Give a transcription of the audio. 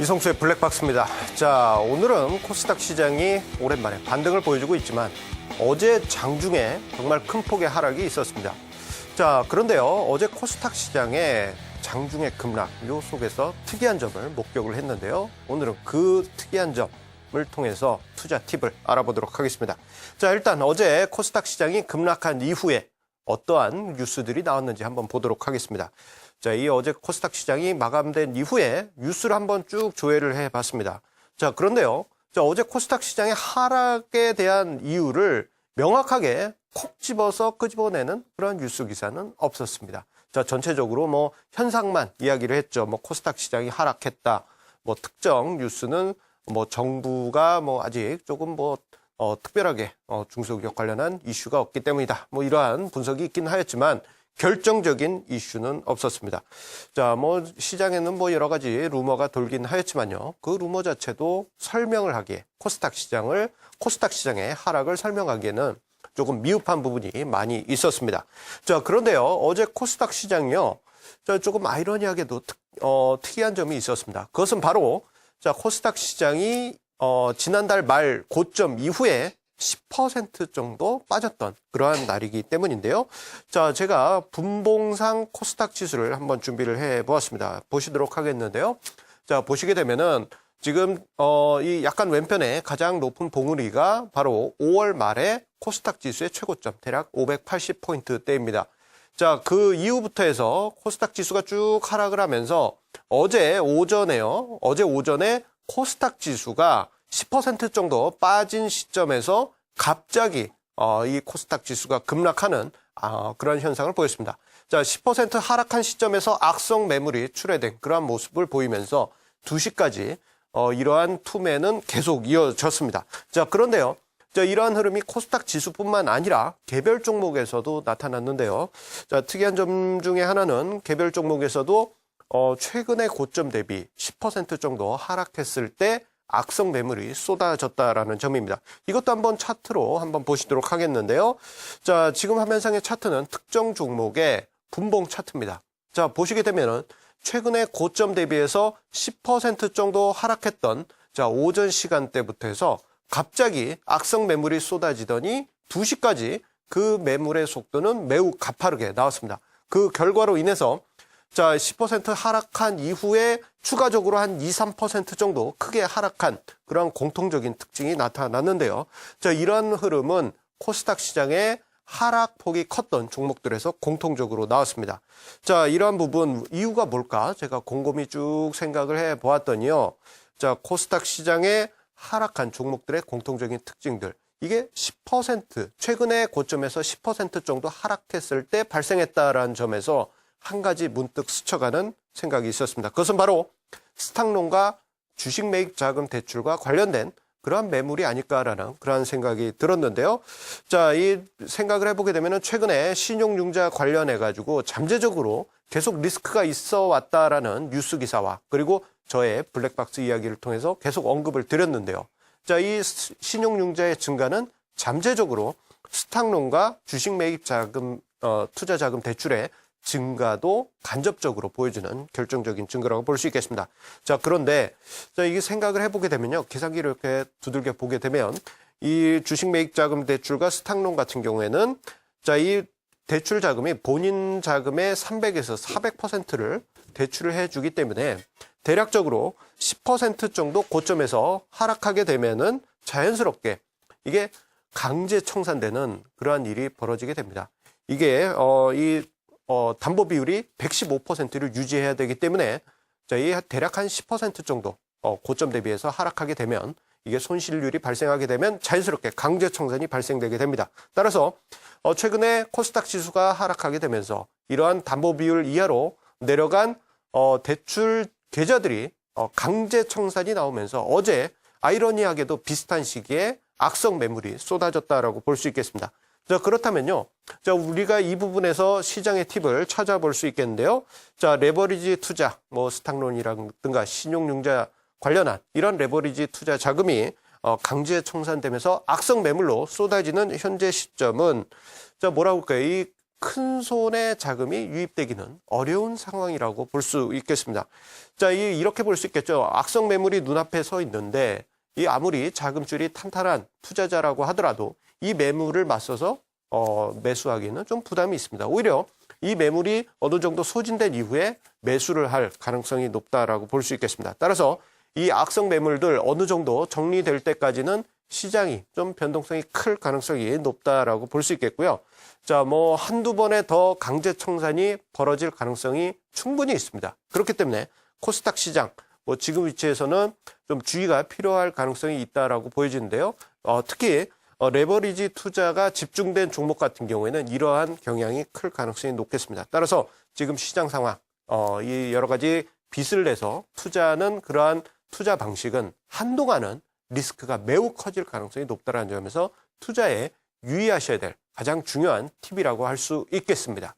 이성수의 블랙박스입니다. 자, 오늘은 코스닥 시장이 오랜만에 반등을 보여주고 있지만 어제 장중에 정말 큰 폭의 하락이 있었습니다. 자, 그런데요. 어제 코스닥 시장에 장중의 급락 요 속에서 특이한 점을 목격을 했는데요. 오늘은 그 특이한 점을 통해서 투자 팁을 알아보도록 하겠습니다. 자, 일단 어제 코스닥 시장이 급락한 이후에 어떠한 뉴스들이 나왔는지 한번 보도록 하겠습니다. 자, 이 어제 코스닥 시장이 마감된 이후에 뉴스를 한번 쭉 조회를 해 봤습니다. 자, 그런데요. 자, 어제 코스닥 시장의 하락에 대한 이유를 명확하게 콕 집어서 끄집어내는 그런 뉴스 기사는 없었습니다. 자, 전체적으로 뭐 현상만 이야기를 했죠. 뭐 코스닥 시장이 하락했다. 뭐 특정 뉴스는 뭐 정부가 뭐 아직 조금 뭐 어, 특별하게 어, 중소기업 관련한 이슈가 없기 때문이다. 뭐 이러한 분석이 있긴 하였지만 결정적인 이슈는 없었습니다. 자, 뭐 시장에는 뭐 여러 가지 루머가 돌긴 하였지만요. 그 루머 자체도 설명을 하기에 코스닥 시장을 코스닥 시장의 하락을 설명하기에는 조금 미흡한 부분이 많이 있었습니다. 자, 그런데요. 어제 코스닥 시장이요. 자, 조금 아이러니하게도 특, 어, 특이한 점이 있었습니다. 그것은 바로 자, 코스닥 시장이 어, 지난달 말 고점 이후에 10% 정도 빠졌던 그러한 날이기 때문인데요. 자, 제가 분봉상 코스닥 지수를 한번 준비를 해 보았습니다. 보시도록 하겠는데요. 자, 보시게 되면은 지금 어, 이 약간 왼편에 가장 높은 봉우리가 바로 5월 말에 코스닥 지수의 최고점 대략 580포인트대입니다. 자, 그 이후부터 해서 코스닥 지수가 쭉 하락을 하면서 어제 오전에요. 어제 오전에 코스닥 지수가 10% 정도 빠진 시점에서 갑자기 어, 이 코스닥 지수가 급락하는 아, 그런 현상을 보였습니다. 자, 10% 하락한 시점에서 악성 매물이 출회된 그러한 모습을 보이면서 2시까지 어, 이러한 투매는 계속 이어졌습니다. 자, 그런데요. 자, 이러한 흐름이 코스닥 지수뿐만 아니라 개별 종목에서도 나타났는데요. 자, 특이한 점 중에 하나는 개별 종목에서도 어, 최근의 고점 대비 10% 정도 하락했을 때 악성 매물이 쏟아졌다라는 점입니다. 이것도 한번 차트로 한번 보시도록 하겠는데요. 자, 지금 화면상의 차트는 특정 종목의 분봉 차트입니다. 자, 보시게 되면은 최근에 고점 대비해서 10% 정도 하락했던 자, 오전 시간대부터 해서 갑자기 악성 매물이 쏟아지더니 2시까지 그 매물의 속도는 매우 가파르게 나왔습니다. 그 결과로 인해서 자, 10% 하락한 이후에 추가적으로 한 2, 3% 정도 크게 하락한 그런 공통적인 특징이 나타났는데요. 자, 이런 흐름은 코스닥 시장의 하락폭이 컸던 종목들에서 공통적으로 나왔습니다. 자, 이러한 부분 이유가 뭘까? 제가 곰곰이 쭉 생각을 해 보았더니요. 자, 코스닥 시장의 하락한 종목들의 공통적인 특징들. 이게 10% 최근에 고점에서 10% 정도 하락했을 때 발생했다라는 점에서 한 가지 문득 스쳐가는 생각이 있었습니다. 그것은 바로 스탁론과 주식 매입 자금 대출과 관련된 그러한 매물이 아닐까라는 그러한 생각이 들었는데요. 자, 이 생각을 해보게 되면 최근에 신용융자 관련해 가지고 잠재적으로 계속 리스크가 있어 왔다라는 뉴스 기사와 그리고 저의 블랙박스 이야기를 통해서 계속 언급을 드렸는데요. 자, 이 신용융자의 증가는 잠재적으로 스탁론과 주식 매입 자금, 어, 투자 자금 대출의 증가도 간접적으로 보여주는 결정적인 증거라고 볼 수 있겠습니다. 자, 그런데 자, 이게 생각을 해보게 되면요. 계산기를 이렇게 두들겨 보게 되면 이 주식 매입 자금 대출과 스탁론 같은 경우에는 자, 이 대출 자금이 본인 자금의 300에서 400%를 대출을 해주기 때문에 대략적으로 10% 정도 고점에서 하락하게 되면은 자연스럽게 이게 강제 청산되는 그러한 일이 벌어지게 됩니다. 이게 어, 이 어, 담보 비율이 115%를 유지해야 되기 때문에 저희 대략 한 10% 정도 어, 고점 대비해서 하락하게 되면 이게 손실률이 발생하게 되면 자연스럽게 강제 청산이 발생되게 됩니다. 따라서 어, 최근에 코스닥 지수가 하락하게 되면서 이러한 담보 비율 이하로 내려간 어, 대출 계좌들이 어, 강제 청산이 나오면서 어제 아이러니하게도 비슷한 시기에 악성 매물이 쏟아졌다라고 볼 수 있겠습니다. 자, 그렇다면요. 자, 우리가 이 부분에서 시장의 팁을 찾아볼 수 있겠는데요. 자, 레버리지 투자, 뭐 스탁론이라든가 신용융자 관련한 이런 레버리지 투자 자금이 어, 강제 청산되면서 악성 매물로 쏟아지는 현재 시점은 자, 뭐라고 할까요? 이 큰 손의 자금이 유입되기는 어려운 상황이라고 볼 수 있겠습니다. 자, 이- 이렇게 볼 수 있겠죠. 악성 매물이 눈앞에 서 있는데 이 아무리 자금줄이 탄탄한 투자자라고 하더라도 이 매물을 맞서서 어, 매수하기는 좀 부담이 있습니다. 오히려 이 매물이 어느 정도 소진된 이후에 매수를 할 가능성이 높다라고 볼 수 있겠습니다. 따라서 이 악성 매물들 어느 정도 정리될 때까지는 시장이 좀 변동성이 클 가능성이 높다라고 볼 수 있겠고요. 자, 뭐 한두 번의 더 강제 청산이 벌어질 가능성이 충분히 있습니다. 그렇기 때문에 코스닥 시장 뭐 지금 위치에서는 좀 주의가 필요할 가능성이 있다라고 보여지는데요. 어, 특히 어, 레버리지 투자가 집중된 종목 같은 경우에는 이러한 경향이 클 가능성이 높겠습니다. 따라서 지금 시장 상황, 어, 이 여러 가지 빚을 내서 투자하는 그러한 투자 방식은 한동안은 리스크가 매우 커질 가능성이 높다는 점에서 투자에 유의하셔야 될 가장 중요한 팁이라고 할 수 있겠습니다.